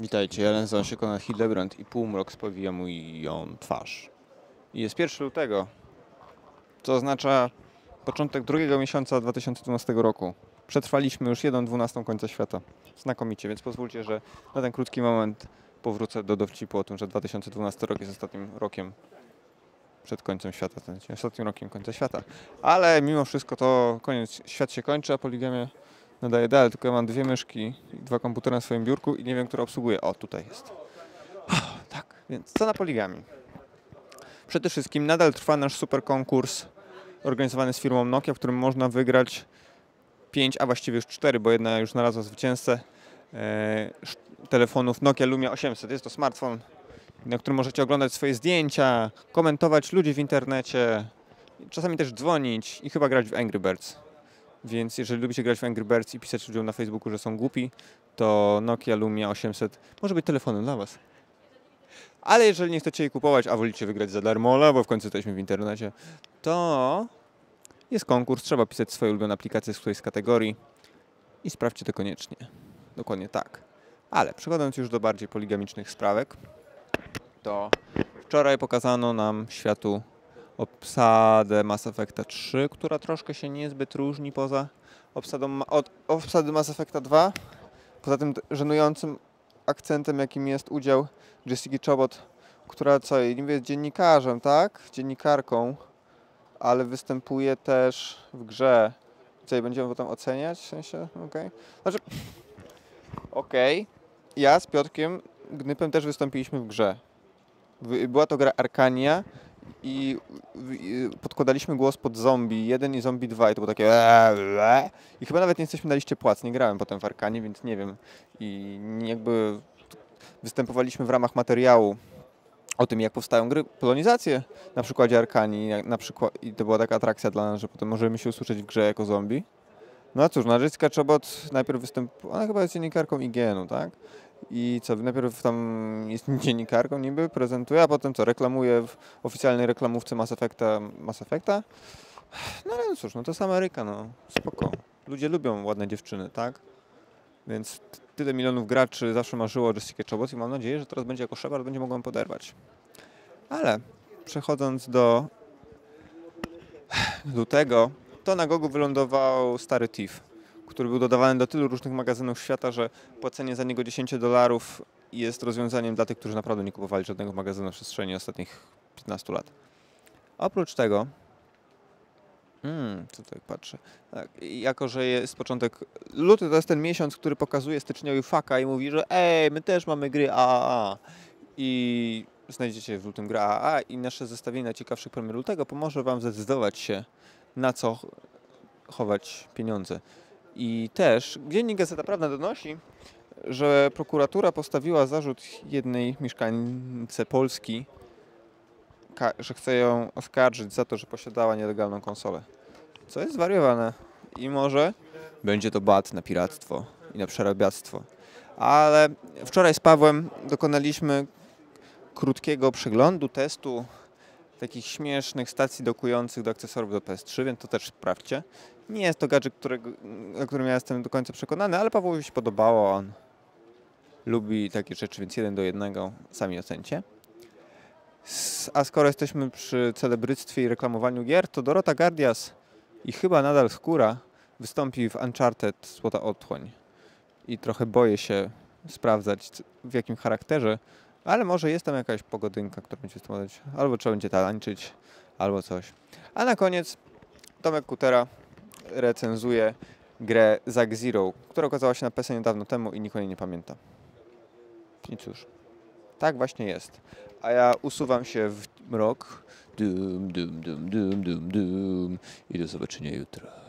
Witajcie, ja nazywam się Konrad Hildebrand i półmrok spowija moją twarz. I jest 1 lutego, co oznacza początek drugiego miesiąca 2012 roku. Przetrwaliśmy już 1.12 końca świata. Znakomicie, więc pozwólcie, że na ten krótki moment powrócę do dowcipu o tym, że 2012 rok jest ostatnim rokiem przed końcem świata, ostatnim rokiem końca świata. Ale mimo wszystko to koniec, świat się kończy, a poligamia nadaje dalej, tylko ja mam dwie myszki i dwa komputery na swoim biurku i nie wiem, które obsługuję. O, tutaj jest. Tak, więc co na poligami? Przede wszystkim nadal trwa nasz super konkurs organizowany z firmą Nokia, w którym można wygrać 5, a właściwie już 4, bo jedna już znalazła zwycięzcę e, telefonów Nokia Lumia 800. Jest to smartfon, na którym możecie oglądać swoje zdjęcia, komentować ludzi w internecie, czasami też dzwonić i chyba grać w Angry Birds. Więc jeżeli lubicie grać w Angry Birds i pisać ludziom na Facebooku, że są głupi, to Nokia Lumia 800 może być telefonem dla Was. Ale jeżeli nie chcecie jej kupować, a wolicie wygrać za darmo, bo w końcu jesteśmy w internecie, to jest konkurs, trzeba pisać swoje ulubione aplikacje z którejś z kategorii i sprawdźcie to koniecznie. Dokładnie tak. Ale przechodząc już do bardziej poligamicznych sprawek, to wczoraj pokazano nam światu obsadę Mass Effecta 3, która troszkę się niezbyt różni poza obsadą, od obsady Mass Effecta 2. Poza tym żenującym akcentem, jakim jest udział Jessica Chobot, która co, niby jest dziennikarzem, tak? Dziennikarką, ale występuje też w grze. Co, będziemy potem oceniać? W sensie, okej. Znaczy, okej. Ja z Piotkiem Gnypem też wystąpiliśmy w grze. Była to gra Arkania i podkładaliśmy głos pod zombie 1 i zombie 2 i to było takie eee, eee. i chyba nawet nie jesteśmy na liście płac, nie grałem potem w Arkanie, więc nie wiem i jakby występowaliśmy w ramach materiału o tym jak powstają gry, polonizacje na przykładzie Arkanii na przykład i to była taka atrakcja dla nas, że potem możemy się usłyszeć w grze jako zombie. No a cóż, no Jessica Chobot najpierw występuje, ona chyba jest dziennikarką IGN-u, tak? I co, najpierw tam jest dziennikarką niby, prezentuje, a potem co, reklamuje w oficjalnej reklamówce Mass Effecta, Mass Effecta? No ale no cóż, no to jest Ameryka, no spoko. Ludzie lubią ładne dziewczyny, tak? Więc tyle milionów graczy zawsze marzyło o Jessica Chobot i mam nadzieję, że teraz będzie jako Shepard, będzie mogła ją poderwać. Ale przechodząc do lutego, to na Gogu wylądował stary Thief, który był dodawany do tylu różnych magazynów świata, że płacenie za niego 10 dolarów jest rozwiązaniem dla tych, którzy naprawdę nie kupowali żadnego magazynu w przestrzeni ostatnich 15 lat. Oprócz tego, mm, co tutaj patrzę, tak, jako że jest początek, luty to jest ten miesiąc, który pokazuje styczniowi faka i mówi, że ej, my też mamy gry AAA i znajdziecie w lutym gra AAA i nasze zestawienie najciekawszych premier lutego pomoże Wam zdecydować się na co ch- chować pieniądze. I też Dziennik Gazeta Prawna donosi, że prokuratura postawiła zarzut jednej mieszkanicy Polski, że chce ją oskarżyć za to, że posiadała nielegalną konsolę. Co jest zwariowane. I może będzie to bat na piractwo i na przerabiactwo. Ale wczoraj z Pawłem dokonaliśmy krótkiego przeglądu, testu takich śmiesznych stacji dokujących do akcesoriów do PS3, więc to też sprawdźcie. Nie jest to gadżet, którego, o którym ja jestem do końca przekonany, ale Pawłowi się podobało. On lubi takie rzeczy, więc jeden do jednego sami ocencie. A skoro jesteśmy przy celebryctwie i reklamowaniu gier, to Dorota Gardias i chyba nadal Skóra wystąpi w Uncharted Złota Otchłań. I trochę boję się sprawdzać w jakim charakterze, ale może jest tam jakaś pogodynka, która będzie występować. Albo trzeba będzie tańczyć, albo coś. A na koniec Tomek Kutera recenzuje grę Zack Zero, która okazała się na PS niedawno temu i nikt o niej nie pamięta. I cóż, tak właśnie jest. A ja usuwam się w mrok. Dum, dum, dum, dum, dum, dum. I do zobaczenia jutro.